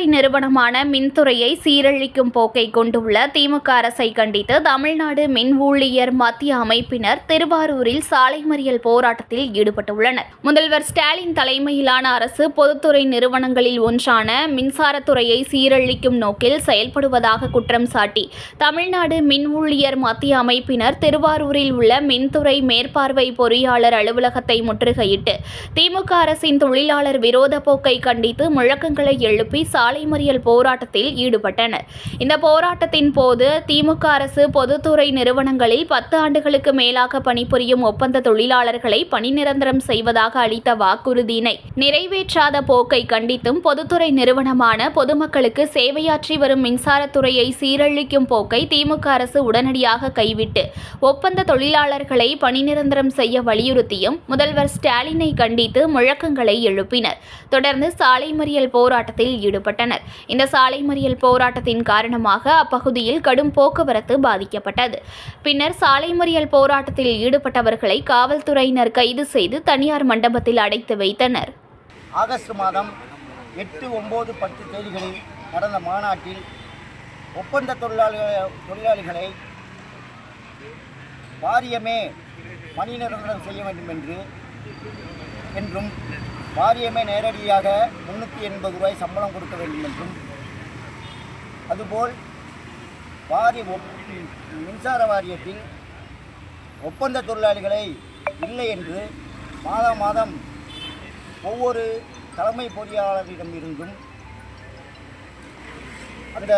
மின்துறை நிறுவனமான மின்துறையை சீரழிக்கும் போக்கை கொண்டுள்ள திமுக அரசை கண்டித்து தமிழ்நாடு மின் ஊழியர் மத்திய அமைப்பினர் திருவாரூரில் சாலை மறியல் போராட்டத்தில் ஈடுபட்டுள்ளனர். முதல்வர் ஸ்டாலின் தலைமையிலான அரசு பொதுத்துறை நிறுவனங்களில் ஒன்றான மின்சாரத்துறையை சீரழிக்கும் நோக்கில் செயல்படுவதாக குற்றம் சாட்டி தமிழ்நாடு மின் ஊழியர் மத்திய அமைப்பினர் திருவாரூரில் உள்ள மின்துறை மேற்பார்வை பொறியாளர் அலுவலகத்தை முற்றுகையிட்டு திமுக அரசின் தொழிலாளர் விரோத போக்கை கண்டித்து முழக்கங்களை எழுப்பி சாலை மறியல் போராட்டத்தில் ஈடுபட்டனர். இந்த போராட்டத்தின் போது திமுக அரசு பொதுத்துறை நிறுவனங்களில் பத்து ஆண்டுகளுக்கு மேலாக பணிபுரியும் ஒப்பந்த தொழிலாளர்களை பணி நிரந்தரம் செய்வதாக அளித்த வாக்குறுதியினை நிறைவேற்றாத போக்கை கண்டித்தும் பொதுத்துறை நிறுவனமான பொதுமக்களுக்கு சேவையாற்றி வரும் மின்சாரத்துறையை சீரழிக்கும் போக்கை திமுக அரசு உடனடியாக கைவிட்டு ஒப்பந்த தொழிலாளர்களை பணி நிரந்தரம் செய்ய வலியுறுத்தியும் முதல்வர் ஸ்டாலினை கண்டித்து முழக்கங்களை எழுப்பினர். தொடர்ந்து சாலை மறியல் போராட்டத்தில் ஈடுபட்டனர். இந்த சாலை மறியல் போராட்டத்தின் காரணமாக அப்பகுதியில் கடும் போக்குவரத்து பாதிக்கப்பட்டது. பின்னர் சாலை மறியல் போராட்டத்தில் ஈடுபட்டவர்களை காவல்துறையினர் கைது செய்து தனியார் மண்டபத்தில் அடைத்து வைத்தனர். ஆகஸ்ட் மாதம் எட்டு ஒம்பது பத்து தேதிகளில் நடந்த மாநாட்டில் ஒப்பந்த தொழிலாளிகள் தொழிலாளிகளை வாரியமே பணி நிரந்தரம் செய்ய வேண்டும் என்று என்றும் வாரியமே நேரடியாக முன்னூற்றி எண்பது ரூபாய் சம்பளம் கொடுக்க வேண்டும் என்றும் அதுபோல் வாரிய ஒப்- மின்சார வாரியத்தில் ஒப்பந்த தொழிலாளிகளை இல்லை என்று மாதம் மாதம் ஒவ்வொரு தலைமை பொறியாளரிடம் இருந்தும் அந்த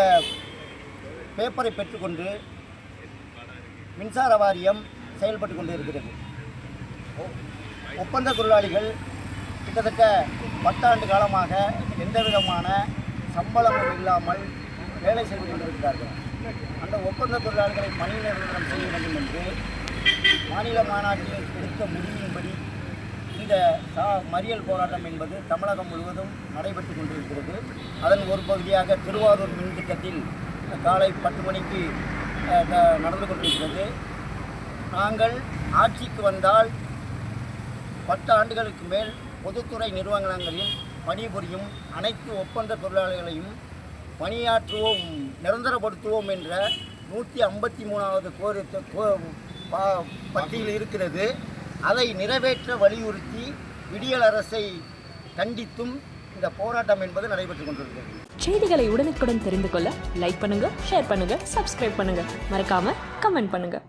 பேப்பரை பெற்றுக்கொண்டு மின்சார வாரியம் செயல்பட்டு கொண்டு இருக்கிறது ஒப்பந்த தொழிலாளிகள் கிட்டத்தட்ட பத்தாண்டு காலமாக எந்த விதமான சம்பளமும் இல்லாமல் வேலை செய்து கொண்டிருக்கிறார்கள். அந்த ஒப்பந்த தொழிலாளர்களை பணி நிரந்தரம் செய்ய வேண்டும் என்று மாநில மாநாட்டில் எடுத்த முடிவின்படி இந்த சா மறியல் போராட்டம் என்பது தமிழகம் முழுவதும் நடைபெற்று கொண்டிருக்கிறது. அதன் ஒரு பகுதியாக திருவாரூர் மின் திட்டத்தில் காலை பத்து மணிக்கு த- நடந்து கொண்டிருக்கிறது. நாங்கள் ஆட்சிக்கு வந்தால் பத்து ஆண்டுகளுக்கு மேல் பொதுத்துறை நிறுவனங்களில் பணிபுரியும் அனைத்து ஒப்பந்த தொழிலாளர்களையும் பணியாற்றுவோம் நிரந்தரப்படுத்துவோம் என்ற நூற்றி ஐம்பத்தி மூணாவது கோரி கோ பத்தியில் இருக்கிறது. அதை நிறைவேற்ற வலியுறுத்தி விடியல் அரசை கண்டித்தும் இந்த போராட்டம் என்பது நடைபெற்றுக் கொண்டிருக்கிறது. செய்திகளை உடனுக்குடன் தெரிந்து கொள்ள லைக் பண்ணுங்க ஷேர் பண்ணுங்க சப்ஸ்கிரைப் பண்ணுங்க. மறக்காம கமெண்ட் பண்ணுங்க.